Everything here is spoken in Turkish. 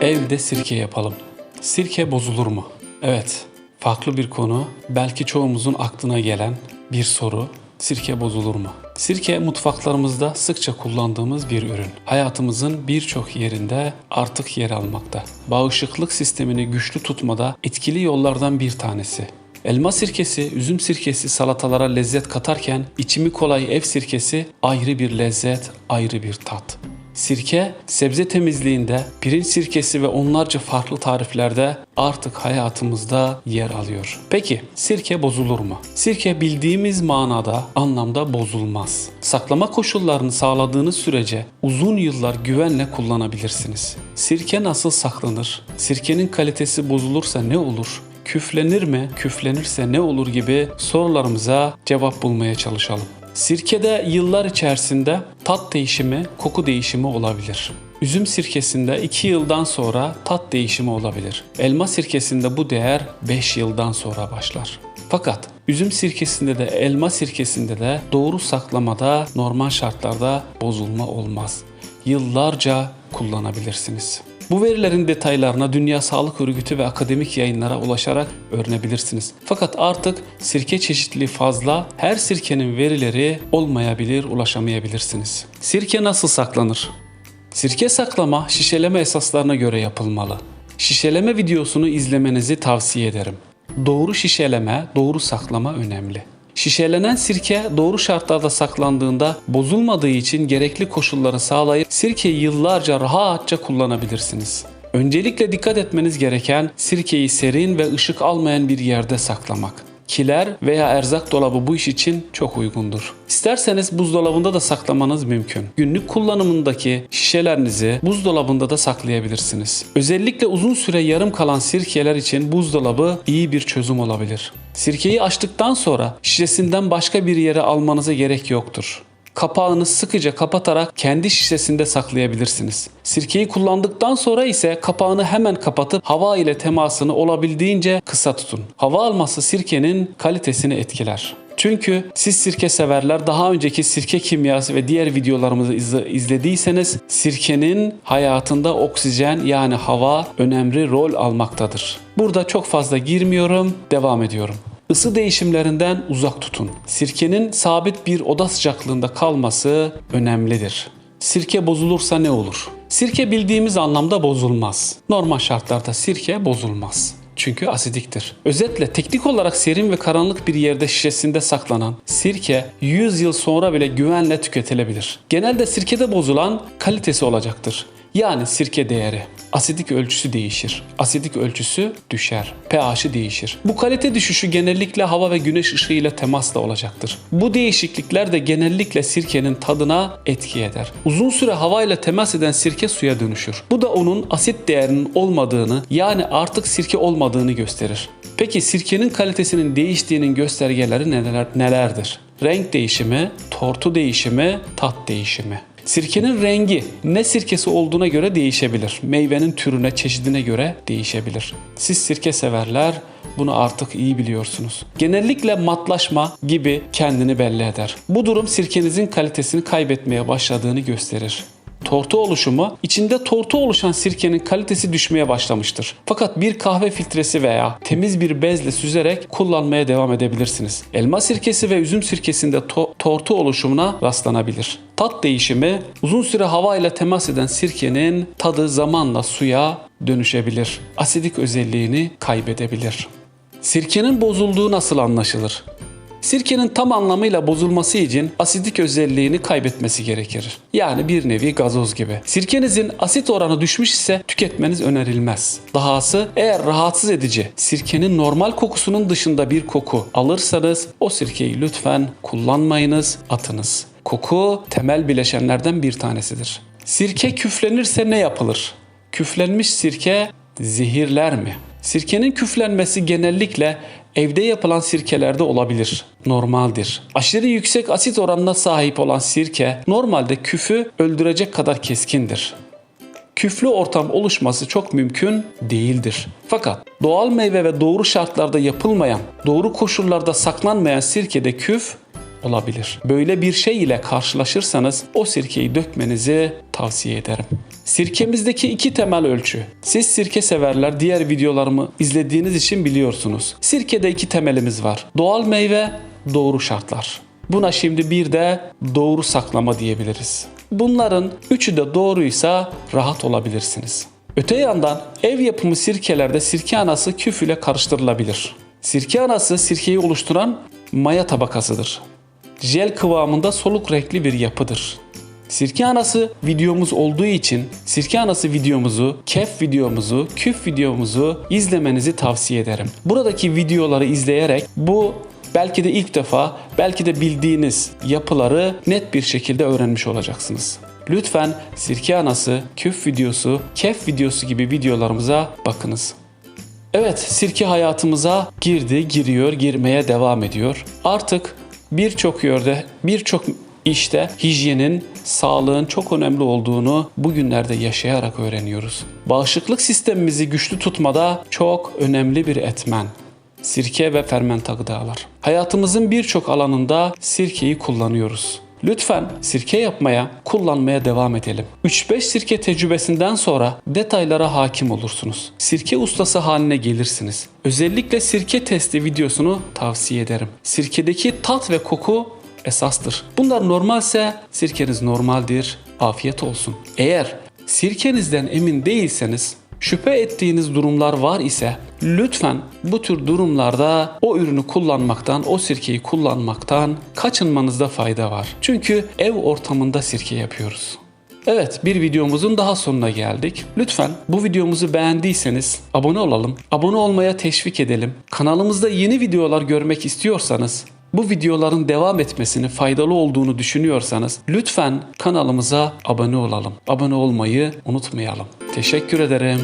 Evde sirke yapalım. Sirke bozulur mu? Evet, farklı bir konu. Belki çoğumuzun aklına gelen bir soru. Sirke bozulur mu? Sirke mutfaklarımızda sıkça kullandığımız bir ürün. Hayatımızın birçok yerinde artık yer almakta. Bağışıklık sistemini güçlü tutmada etkili yollardan bir tanesi. Elma sirkesi, üzüm sirkesi salatalara lezzet katarken içimi kolay ev sirkesi ayrı bir lezzet, ayrı bir tat. Sirke, sebze temizliğinde, pirinç sirkesi ve onlarca farklı tariflerde artık hayatımızda yer alıyor. Peki sirke bozulur mu? Sirke bildiğimiz manada, anlamda bozulmaz. Saklama koşullarını sağladığınız sürece uzun yıllar güvenle kullanabilirsiniz. Sirke nasıl saklanır? Sirkenin kalitesi bozulursa ne olur? Küflenir mi? Küflenirse ne olur gibi sorularımıza cevap bulmaya çalışalım. Sirkede yıllar içerisinde tat değişimi, koku değişimi olabilir. Üzüm sirkesinde 2 yıldan sonra tat değişimi olabilir. Elma sirkesinde bu değer 5 yıldan sonra başlar. Fakat üzüm sirkesinde de elma sirkesinde de doğru saklamada normal şartlarda bozulma olmaz. Yıllarca kullanabilirsiniz. Bu verilerin detaylarına Dünya Sağlık Örgütü ve akademik yayınlara ulaşarak öğrenebilirsiniz. Fakat artık sirke çeşitliliği fazla, her sirkenin verileri olmayabilir, ulaşamayabilirsiniz. Sirke nasıl saklanır? Sirke saklama şişeleme esaslarına göre yapılmalı. Şişeleme videosunu izlemenizi tavsiye ederim. Doğru şişeleme, doğru saklama önemli. Şişelenen sirke doğru şartlarda saklandığında bozulmadığı için gerekli koşulları sağlayıp sirkeyi yıllarca rahatça kullanabilirsiniz. Öncelikle dikkat etmeniz gereken sirkeyi serin ve ışık almayan bir yerde saklamak. Kiler veya erzak dolabı bu iş için çok uygundur. İsterseniz buzdolabında da saklamanız mümkün. Günlük kullanımındaki şişelerinizi buzdolabında da saklayabilirsiniz. Özellikle uzun süre yarım kalan sirkeler için buzdolabı iyi bir çözüm olabilir. Sirkeyi açtıktan sonra şişesinden başka bir yere almanıza gerek yoktur. Kapağını sıkıca kapatarak kendi şişesinde saklayabilirsiniz. Sirkeyi kullandıktan sonra ise kapağını hemen kapatıp hava ile temasını olabildiğince kısa tutun. Hava alması sirkenin kalitesini etkiler. Çünkü siz sirke severler daha önceki sirke kimyası ve diğer videolarımızı izle- izlediyseniz sirkenin hayatında oksijen yani hava önemli rol almaktadır. Burada çok fazla girmiyorum, devam ediyorum. Isı değişimlerinden uzak tutun. Sirkenin sabit bir oda sıcaklığında kalması önemlidir. Sirke bozulursa ne olur? Sirke bildiğimiz anlamda bozulmaz. Normal şartlarda sirke bozulmaz. Çünkü asidiktir. Özetle teknik olarak serin ve karanlık bir yerde şişesinde saklanan sirke 100 yıl sonra bile güvenle tüketilebilir. Genelde sirkede bozulan kalitesi olacaktır. Yani sirke değeri. Asidik ölçüsü değişir. Asidik ölçüsü düşer. pH'i değişir. Bu kalite düşüşü genellikle hava ve güneş ışığı ile temasla olacaktır. Bu değişiklikler de genellikle sirkenin tadına etki eder. Uzun süre hava ile temas eden sirke suya dönüşür. Bu da onun asit değerinin olmadığını yani artık sirke olmadığını gösterir. Peki sirkenin kalitesinin değiştiğinin göstergeleri neler, nelerdir? Renk değişimi, tortu değişimi, tat değişimi. Sirkenin rengi ne sirkesi olduğuna göre değişebilir. Meyvenin türüne, çeşidine göre değişebilir. Siz sirke severler bunu artık iyi biliyorsunuz. Genellikle matlaşma gibi kendini belli eder. Bu durum sirkenizin kalitesini kaybetmeye başladığını gösterir. Tortu oluşumu, içinde tortu oluşan sirkenin kalitesi düşmeye başlamıştır. Fakat bir kahve filtresi veya temiz bir bezle süzerek kullanmaya devam edebilirsiniz. Elma sirkesi ve üzüm sirkesinde to- tortu oluşumuna rastlanabilir. Tat değişimi, uzun süre hava ile temas eden sirkenin tadı zamanla suya dönüşebilir. Asidik özelliğini kaybedebilir. Sirkenin bozulduğu nasıl anlaşılır? Sirkenin tam anlamıyla bozulması için asidik özelliğini kaybetmesi gerekir. Yani bir nevi gazoz gibi. Sirkenizin asit oranı düşmüş ise tüketmeniz önerilmez. Dahası eğer rahatsız edici, sirkenin normal kokusunun dışında bir koku alırsanız o sirkeyi lütfen kullanmayınız, atınız. Koku temel bileşenlerden bir tanesidir. Sirke küflenirse ne yapılır? Küflenmiş sirke zehirler mi? Sirkenin küflenmesi genellikle evde yapılan sirkelerde olabilir. Normaldir. Aşırı yüksek asit oranına sahip olan sirke normalde küfü öldürecek kadar keskindir. Küflü ortam oluşması çok mümkün değildir. Fakat doğal meyve ve doğru şartlarda yapılmayan, doğru koşullarda saklanmayan sirkede küf olabilir. Böyle bir şey ile karşılaşırsanız o sirkeyi dökmenizi tavsiye ederim. Sirkemizdeki iki temel ölçü. Siz sirke severler diğer videolarımı izlediğiniz için biliyorsunuz. Sirkede iki temelimiz var. Doğal meyve, doğru şartlar. Buna şimdi bir de doğru saklama diyebiliriz. Bunların üçü de doğruysa rahat olabilirsiniz. Öte yandan ev yapımı sirkelerde sirke anası küf ile karıştırılabilir. Sirke anası sirkeyi oluşturan maya tabakasıdır. Jel kıvamında soluk renkli bir yapıdır. Sirke anası videomuz olduğu için sirke anası videomuzu, kef videomuzu, küf videomuzu izlemenizi tavsiye ederim. Buradaki videoları izleyerek bu belki de ilk defa, belki de bildiğiniz yapıları net bir şekilde öğrenmiş olacaksınız. Lütfen sirke anası, küf videosu, kef videosu gibi videolarımıza bakınız. Evet, sirke hayatımıza girdi, giriyor, girmeye devam ediyor. Artık birçok yerde, birçok işte hijyenin, sağlığın çok önemli olduğunu bugünlerde yaşayarak öğreniyoruz. Bağışıklık sistemimizi güçlü tutmada çok önemli bir etmen. Sirke ve fermente gıdalar. Hayatımızın birçok alanında sirkeyi kullanıyoruz. Lütfen sirke yapmaya, kullanmaya devam edelim. 3-5 sirke tecrübesinden sonra detaylara hakim olursunuz. Sirke ustası haline gelirsiniz. Özellikle sirke testi videosunu tavsiye ederim. Sirkedeki tat ve koku esastır. Bunlar normalse sirkeniz normaldir. Afiyet olsun. Eğer sirkenizden emin değilseniz Şüphe ettiğiniz durumlar var ise lütfen bu tür durumlarda o ürünü kullanmaktan, o sirkeyi kullanmaktan kaçınmanızda fayda var. Çünkü ev ortamında sirke yapıyoruz. Evet bir videomuzun daha sonuna geldik. Lütfen bu videomuzu beğendiyseniz abone olalım. Abone olmaya teşvik edelim. Kanalımızda yeni videolar görmek istiyorsanız bu videoların devam etmesini faydalı olduğunu düşünüyorsanız lütfen kanalımıza abone olalım. Abone olmayı unutmayalım. Teşekkür ederim.